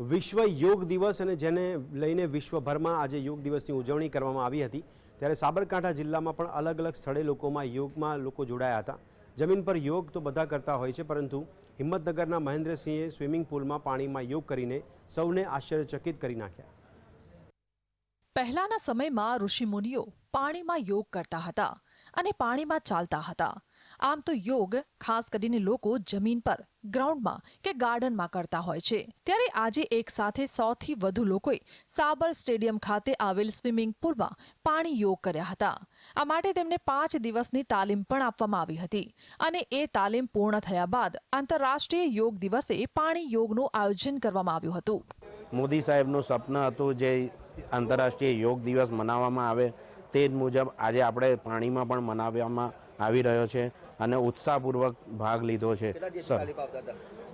વિશ્વ યોગ દિવસ અને જેને લઈને વિશ્વભરમાં આજે યોગ દિવસની ઉજવણી કરવામાં આવી હતી, ત્યારે સાબરકાંઠા જિલ્લામાં પણ અલગ અલગ સ્થળે લોકોમાં યોગમાં લોકો જોડાયા હતા. જમીન પર યોગ તો બધા કરતા હોય છે, પરંતુ હિંમતનગરના મહેન્દ્રસિંહે સ્વિમિંગ પુલમાં પાણીમાં યોગ કરીને સૌને આશ્ચર્યચકિત કરી નાખ્યા. પહેલાના સમયમાં ઋષિમુનિઓ પાણીમાં યોગ કરતા હતા અને પાણીમાં ચાલતા હતા. આમ તો યોગ ખાસ કરીને લોકો જમીન પર, ગ્રાઉન્ડમાં કે ગાર્ડનમાં કરતા હોય છે. ત્યારે આજે એક સાથે સોથી વધુ લોકોએ સાબર સ્ટેડિયમ ખાતે આવેલ સ્વિમિંગ પુલમાં પાણી યોગ કર્યા હતા. આ માટે તેમને પાંચ દિવસની તાલીમ પણ આપવામાં આવી હતી અને એ તાલીમ પૂર્ણ થયા બાદ આંતરરાષ્ટ્રીય યોગ દિવસે પાણી યોગનું આયોજન કરવામાં આવ્યું હતું. મોદી સાહેબનું સપન હતું જે આંતરરાષ્ટ્રીય યોગ દિવસ મનાવવામાં આવે તે જ મુજબ આજે આપણે પાણીમાં પણ મનાવવામાં આવી રહ્યો છે અને ઉત્સાહપૂર્વક ભાગ લીધો છે. સર.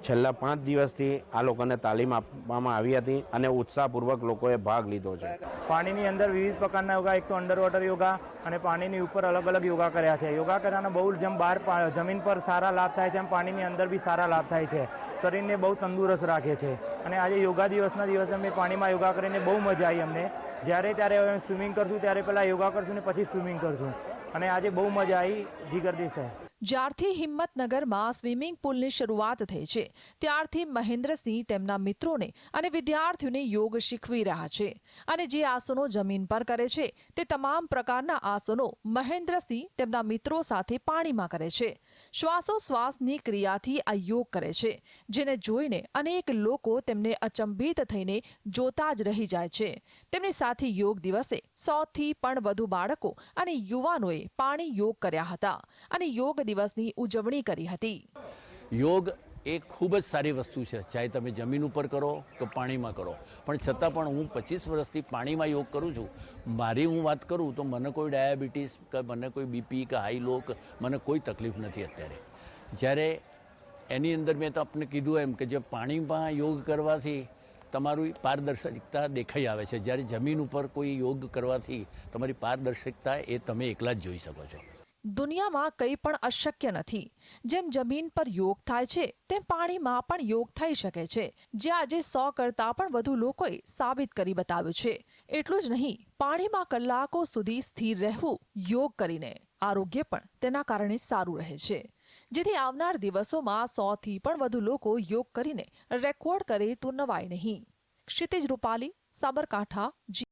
છેલ્લા પાંચ દિવસથી આ લોકોને તાલીમ આપવામાં આવી હતી અને ઉત્સાહપૂર્વક લોકોએ ભાગ લીધો છે. પાણીની અંદર વિવિધ પ્રકારના યોગા એક તો અંડર વોટર યોગા અને પાણીની ઉપર અલગ અલગ યોગા કર્યા છે. યોગા કરવાના બહુ જેમ બહાર જમીન પર સારા લાભ થાય છે એમ પાણીની અંદર બી સારા લાભ થાય છે. શરીરને બહુ તંદુરસ્ત રાખે છે. અને આજે યોગા દિવસના દિવસે અમે પાણીમાં યોગા કરીને બહુ મજા આવી અમને. જ્યારે ત્યારે હવે સ્વિમિંગ કરશું, ત્યારે પહેલાં યોગા કરશું ને પછી સ્વિમિંગ કરશું. અને આજે બહુ મજા આવી જીગરદી છે જ્યારથી હિંમતનગરમાં સ્વિમિંગ પુલની શરૂઆત થઈ છે, ત્યારથી મહેન્દ્રસિંહ તેમના મિત્રોને અને વિદ્યાર્થીઓને યોગ શીખવી રહ્યા છે અને જે આસનો જમીન પર કરે છે તે તમામ પ્રકારના આસનો મહેન્દ્રસિંહ તેમના મિત્રો સાથે પાણીમાં કરે છે. શ્વાસોશ્વાસની ક્રિયાથી આ યોગ કરે છે, જેને જોઈને અનેક લોકો તેમને અચંબિત થઈને જોતા જ રહી જાય છે. તેમની સાથે યોગ દિવસે સોથી પણ વધુ બાળકો અને યુવાનોએ પાણી યોગ કર્યા હતા અને યોગ દિવસની ઉજવણી કરી હતી. યોગ એ ખૂબ જ સારી વસ્તુ છે. ચાહે તમે જમીન ઉપર કરો કે પાણીમાં કરો. પણ છતાં પણ હું પચીસ વર્ષથી પાણીમાં યોગ કરું છું. મારી હું વાત કરું તો મને કોઈ ડાયાબિટીસ, કે મને કોઈ બીપી, કે હાઈ લો મને કોઈ તકલીફ નથી અત્યારે. જ્યારે એની અંદર મેં તો આપને કીધું એમ કે જે પાણીમાં યોગ કરવાથી તમારું પારદર્શકતા દેખાઈ આવે છે. જ્યારે જમીન ઉપર કોઈ યોગ કરવાથી તમારી પારદર્શકતા એ તમે એકલા જ જોઈ શકો છો. દુનિયામાં કંઈ પણ અશક્ય નથી. જેમ જમીન પર યોગ થાય છે, તેમ પાણીમાં પણ યોગ થઈ શકે છે. જે આજે સો કરતા પણ વધુ લોકોએ સાબિત કરી બતાવ્યું છે. એટલું જ નહીં, પાણીમાં કલાકો સુધી સ્થિર રહેવું યોગ કરીને. આરોગ્ય પણ તેના કારણે સારું રહે છે. જેથી આવનાર દિવસોમાં સોથી પણ વધુ લોકો યોગ કરીને રેકોર્ડ કરે તો નવાય નહીં. ક્ષિતિજ રૂપાલી, સાબરકાંઠા